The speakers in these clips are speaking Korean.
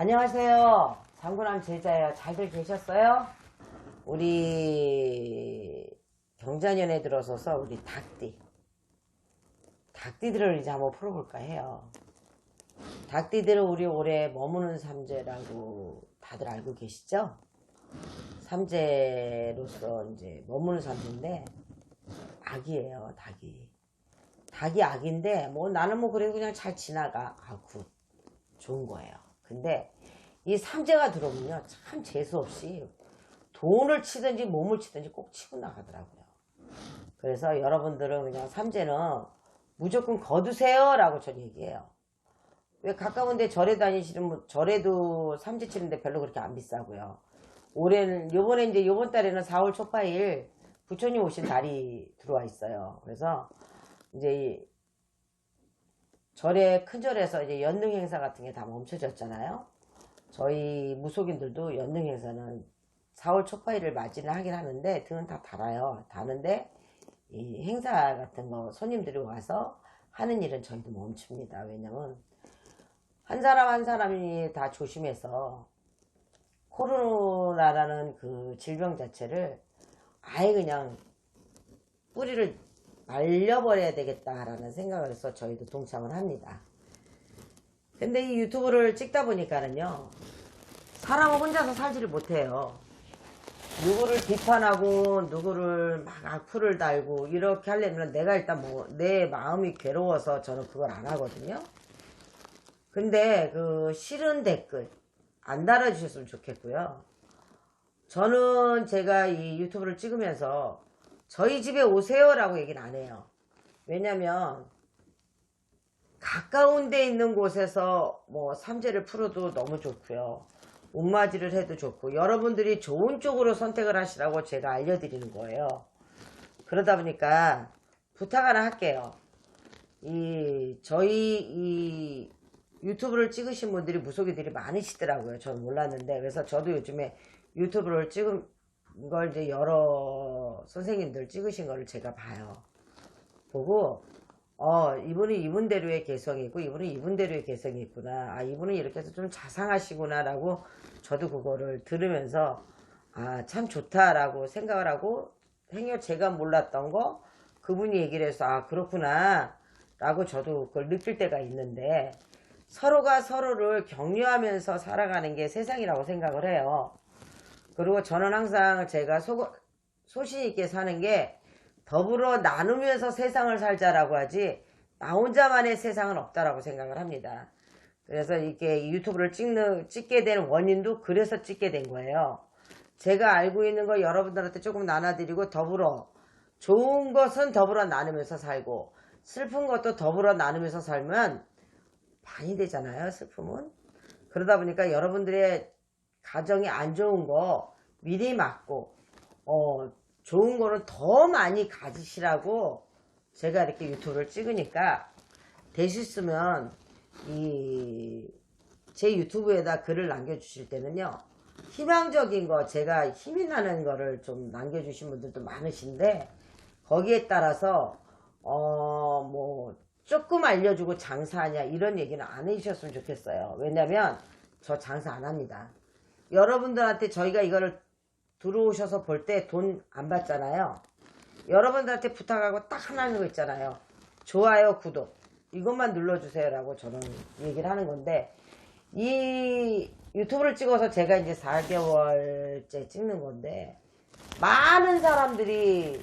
안녕하세요. 장군함 제자예요. 잘들 계셨어요? 우리 경자년에 들어서서 우리 닭띠. 닭띠들을 이제 한번 풀어볼까 해요. 닭띠들은 우리 올해 머무는 삼재라고 다들 알고 계시죠? 삼재로서 이제 머무는 삼재인데 악이에요, 닭이. 닭이 악인데 뭐 나는 뭐 그래도 그냥 잘 지나가. 아, 굿. 좋은 거예요. 근데 이 삼재가 들어오면요 참 재수없이 돈을 치든지 몸을 치든지 꼭 치고 나가더라고요. 그래서 여러분들은 그냥 삼재는 무조건 거두세요 라고 전 얘기해요. 왜 가까운데 절에 다니시는 분, 절에도 삼재 치는데 별로 그렇게 안 비싸고요. 올해는, 요번에 이제 요번 달에는 4월 초파일 부처님 오신 달이 들어와 있어요. 그래서 이제 이 절에 큰 절에서 이제 연등 행사 같은 게 다 멈춰졌잖아요. 저희 무속인들도 연등 행사는 4월 초파일을 맞이를 하긴 하는데 등은 다 달아요. 다는데 이 행사 같은 거 손님들이 와서 하는 일은 저희도 멈춥니다. 왜냐면 한 사람 한 사람이 다 조심해서 코로나라는 그 질병 자체를 아예 그냥 뿌리를 말려버려야 되겠다라는 생각을 해서 저희도 동참을 합니다. 근데 이 유튜브를 찍다 보니까는요, 사람은 혼자서 살지를 못해요. 누구를 비판하고, 누구를 막 악플을 달고, 이렇게 하려면 내가 일단 뭐, 내 마음이 괴로워서 저는 그걸 안 하거든요. 근데 그 싫은 댓글, 안 달아주셨으면 좋겠고요. 저는 제가 이 유튜브를 찍으면서 저희 집에 오세요라고 얘기는 안 해요. 왜냐면 가까운 데 있는 곳에서 뭐 삼재를 풀어도 너무 좋고요. 옷맞이를 해도 좋고 여러분들이 좋은 쪽으로 선택을 하시라고 제가 알려드리는 거예요. 그러다 보니까 부탁 하나 할게요. 이 저희 이 유튜브를 찍으신 분들이 무속이들이 많으시더라고요. 저는 몰랐는데 그래서 저도 요즘에 유튜브를 찍은 걸 이제 여러 선생님들 찍으신 거를 제가 봐요. 보고 어 이분은 이분대로의 개성이 있고 이분은 이분대로의 개성이 있구나. 아 이분은 이렇게 해서 좀 자상하시구나 라고 저도 그거를 들으면서 아 참 좋다 라고 생각을 하고 행여 제가 몰랐던 거 그분이 얘기를 해서 아 그렇구나 라고 저도 그걸 느낄 때가 있는데 서로가 서로를 격려하면서 살아가는 게 세상이라고 생각을 해요. 그리고 저는 항상 제가 소, 소신 있게 사는 게 더불어 나누면서 세상을 살자라고 하지 나 혼자만의 세상은 없다라고 생각을 합니다. 그래서 이렇게 유튜브를 찍는 찍게 된 원인도 그래서 찍게 된 거예요. 제가 알고 있는 거 여러분들한테 조금 나눠드리고 더불어 좋은 것은 더불어 나누면서 살고 슬픈 것도 더불어 나누면서 살면 반이 되잖아요. 슬픔은. 그러다 보니까 여러분들의 가정이 안 좋은 거 미리 막고 어 좋은 거는 더 많이 가지시라고 제가 이렇게 유튜브를 찍으니까 되셨으면 이 제 유튜브에다 글을 남겨주실 때는요 희망적인 거 제가 힘이 나는 거를 좀 남겨주신 분들도 많으신데 거기에 따라서 어 뭐 조금 알려주고 장사하냐 이런 얘기는 안 해주셨으면 좋겠어요. 왜냐면 저 장사 안 합니다 여러분들한테 저희가 이거를 들어오셔서 볼 때 돈 안 받잖아요. 여러분들한테 부탁하고 딱 하나 하는 거 있잖아요. 좋아요, 구독. 이것만 눌러주세요. 라고 저는 얘기를 하는 건데, 이 유튜브를 찍어서 제가 이제 4개월째 찍는 건데, 많은 사람들이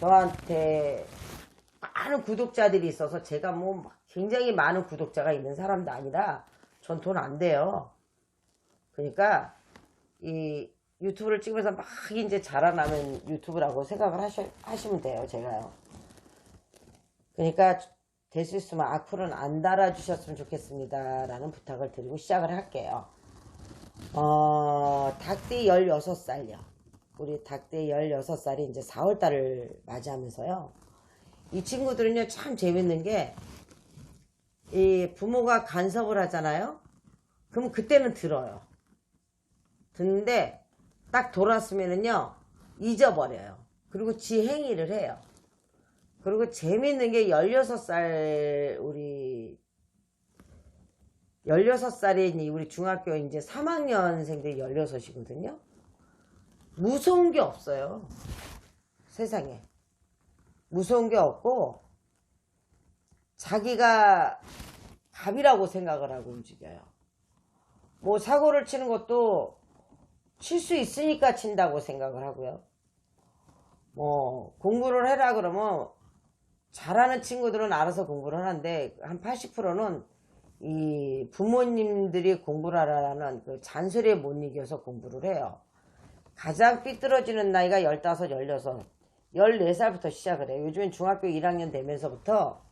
저한테 많은 구독자들이 있어서 제가 뭐 굉장히 많은 구독자가 있는 사람도 아니라 전 돈 안 돼요. 그러니까 이 유튜브를 찍으면서 막 이제 자라나는 유튜브라고 생각을 하시, 하시면 돼요, 제가요. 그러니까 될 수 있으면 악플은 안 달아주셨으면 좋겠습니다. 라는 부탁을 드리고 시작을 할게요. 어, 닭띠 16살요. 우리 닭띠 16살이 이제 4월달을 맞이하면서요. 이 친구들은요, 참 재밌는 게, 이 부모가 간섭을 하잖아요? 그럼 그때는 들어요. 듣는데 딱 돌았으면은요 잊어버려요. 그리고 지 행위를 해요. 그리고 재밌는 게 16살 우리 16살인 우리 중학교 이제 3학년생들이 16이거든요. 무서운 게 없어요. 세상에. 무서운 게 없고, 자기가 갑이라고 생각을 하고 움직여요. 뭐 사고를 치는 것도 칠 수 있으니까 친다고 생각을 하고요. 뭐 공부를 해라 그러면 잘하는 친구들은 알아서 공부를 하는데 한 80%는 이 부모님들이 공부를 하라는 그 잔소리에 못 이겨서 공부를 해요. 가장 삐뚤어지는 나이가 15, 16, 14살부터 시작을 해요. 요즘엔 중학교 1학년 되면서부터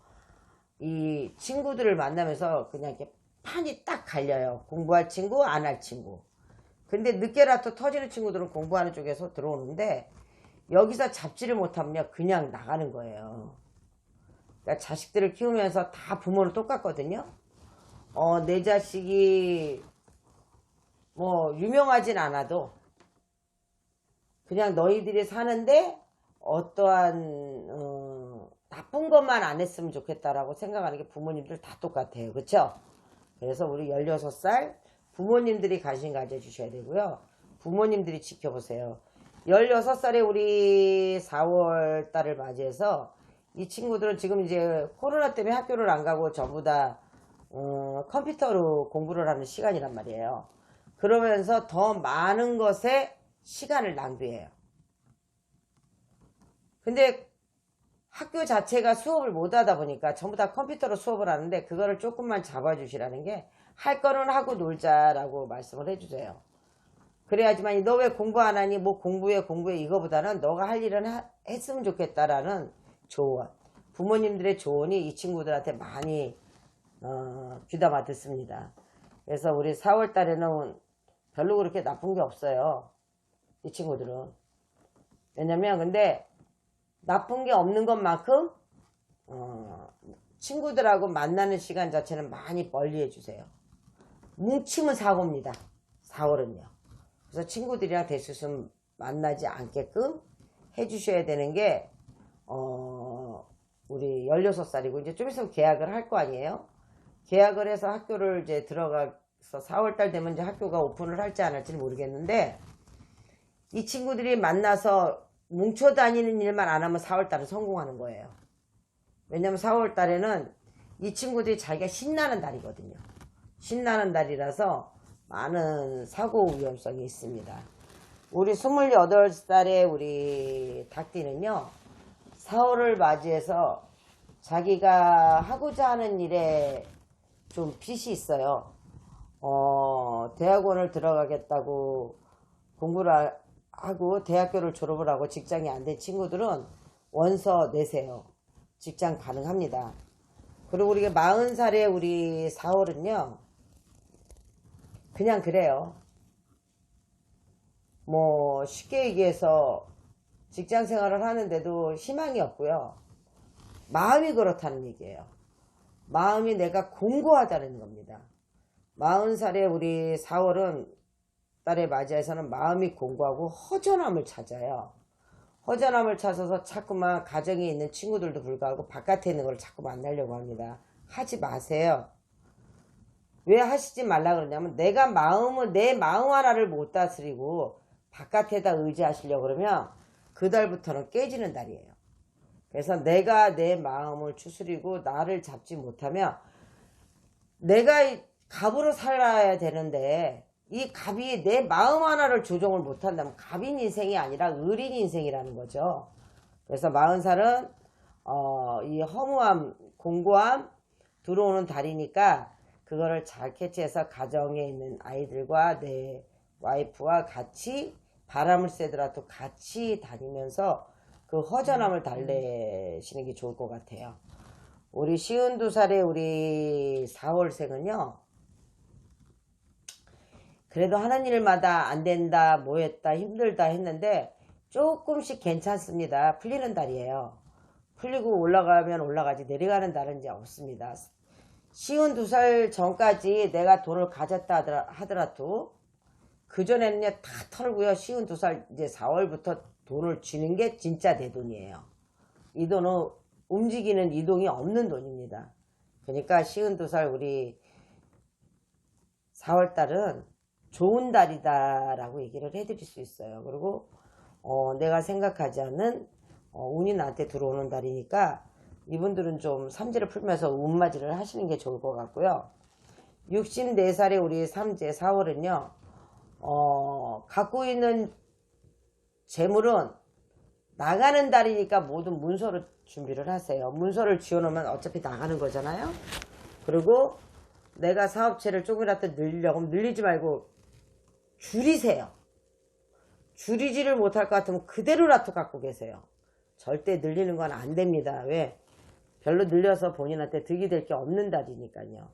이 친구들을 만나면서 그냥 이렇게 판이 딱 갈려요. 공부할 친구, 안 할 친구. 근데 늦게라도 터지는 친구들은 공부하는 쪽에서 들어오는데 여기서 잡지를 못하면 그냥 나가는 거예요. 그러니까 자식들을 키우면서 다 부모는 똑같거든요. 어, 내 자식이 뭐 유명하진 않아도 그냥 너희들이 사는데 어떠한 어, 나쁜 것만 안 했으면 좋겠다라고 생각하는 게 부모님들 다 똑같아요. 그쵸? 그래서 우리 16살 부모님들이 관심 가져주셔야 되고요. 부모님들이 지켜보세요. 16살에 우리 4월 달을 맞이해서 이 친구들은 지금 이제 코로나 때문에 학교를 안 가고 전부 다 어, 컴퓨터로 공부를 하는 시간이란 말이에요. 그러면서 더 많은 것에 시간을 낭비해요. 근데 학교 자체가 수업을 못 하다 보니까 전부 다 컴퓨터로 수업을 하는데 그거를 조금만 잡아주시라는 게 할 거는 하고 놀자라고 말씀을 해주세요. 그래야지만 너 왜 공부 안 하니 뭐 공부해 공부해 이거보다는 너가 할 일은 하- 했으면 좋겠다라는 조언 부모님들의 조언이 이 친구들한테 많이 어, 귀담아 듣습니다. 그래서 우리 4월 달에는 별로 그렇게 나쁜 게 없어요. 이 친구들은. 왜냐면 근데 나쁜 게 없는 것만큼 어, 친구들하고 만나는 시간 자체는 많이 멀리 해주세요. 뭉치면 사고입니다. 4월은요. 그래서 친구들이랑 대수좀 만나지 않게끔 해주셔야 되는 게 어, 우리 16살이고 이제 좀 있으면 계약을 할 거 아니에요. 계약을 해서 학교를 이제 들어가서 4월달 되면 이제 학교가 오픈을 할지 안 할지는 모르겠는데 이 친구들이 만나서 뭉쳐 다니는 일만 안 하면 4월달은 성공하는 거예요. 왜냐면 4월달에는 이 친구들이 자기가 신나는 달이거든요. 신나는 달이라서 많은 사고 위험성이 있습니다. 우리 28살의 우리 닭띠는요, 4월을 맞이해서 자기가 하고자 하는 일에 좀 빚이 있어요. 어, 대학원을 들어가겠다고 공부를 하- 하고 대학교를 졸업을 하고 직장이 안 된 친구들은 원서 내세요. 직장 가능합니다. 그리고 우리가 40살의 우리 4월은요, 그냥 그래요. 뭐, 쉽게 얘기해서 직장 생활을 하는데도 희망이 없고요. 마음이 그렇다는 얘기예요. 마음이 내가 공고하다는 겁니다. 40살의 우리 4월은 딸에 맞이해서는 마음이 공고하고 허전함을 찾아요. 허전함을 찾아서 자꾸만 가정에 있는 친구들도 불구하고 바깥에 있는 걸 자꾸 만나려고 합니다. 하지 마세요. 왜 하시지 말라 그러냐면 내가 마음을 내 마음 하나를 못 다스리고 바깥에다 의지하시려고 그러면 그 달부터는 깨지는 달이에요. 그래서 내가 내 마음을 추스리고 나를 잡지 못하면 내가 이 갑으로 살아야 되는데 이 갑이 내 마음 하나를 조정을 못한다면 갑인 인생이 아니라 을인 인생이라는 거죠. 그래서 마흔 살은 어, 이 허무함, 공고함 들어오는 달이니까 그거를 잘 캐치해서 가정에 있는 아이들과 내 와이프와 같이 바람을 쐬더라도 같이 다니면서 그 허전함을 달래시는 게 좋을 것 같아요. 우리 시은 두 살의 우리 4월생은요. 그래도 하는 일마다 안 된다, 뭐 했다, 힘들다 했는데 조금씩 괜찮습니다. 풀리는 달이에요. 풀리고 올라가면 올라가지 내려가는 달은 이제 없습니다. 쉬운 두 살 전까지 내가 돈을 가졌다 하더라- 하더라도 그전에는요 다 털고요. 쉬운 두 살 이제 4월부터 돈을 쥐는 게 진짜 내 돈이에요. 이 돈은 움직이는 이동이 없는 돈입니다. 그러니까 쉬운 두 살 우리 4월 달은 좋은 달이다 라고 얘기를 해드릴 수 있어요. 그리고 어, 내가 생각하지 않는 어, 운이 나한테 들어오는 달이니까 이분들은 좀 삼재를 풀면서 운맞이를 하시는 게 좋을 것 같고요. 64살의 우리 삼재 4월은요. 어, 갖고 있는 재물은 나가는 달이니까 모든 문서를 준비를 하세요. 문서를 지어놓으면 어차피 나가는 거잖아요. 그리고 내가 사업체를 조금이라도 늘리려고 하면 늘리지 말고 줄이세요. 줄이지를 못할 것 같으면 그대로라도 갖고 계세요. 절대 늘리는 건 안 됩니다. 왜? 별로 늘려서 본인한테 득이 될 게 없는 달이니까요.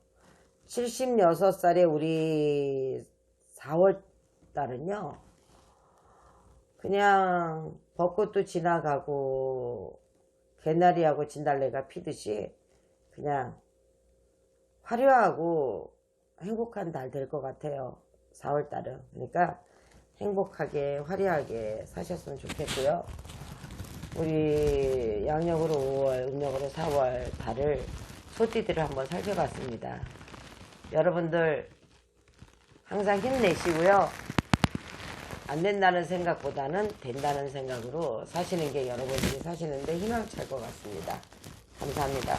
76살의 우리 4월 달은요. 그냥 벚꽃도 지나가고 개나리하고 진달래가 피듯이 그냥 화려하고 행복한 달 될 것 같아요. 4월 달은. 그러니까 행복하게 화려하게 사셨으면 좋겠고요. 우리 양력으로 5월, 음력으로 4월 달을 소띠들을 한번 살펴봤습니다. 여러분들 항상 힘내시고요. 안 된다는 생각보다는 된다는 생각으로 사시는 게 여러분들이 사시는데 희망찰 것 같습니다. 감사합니다.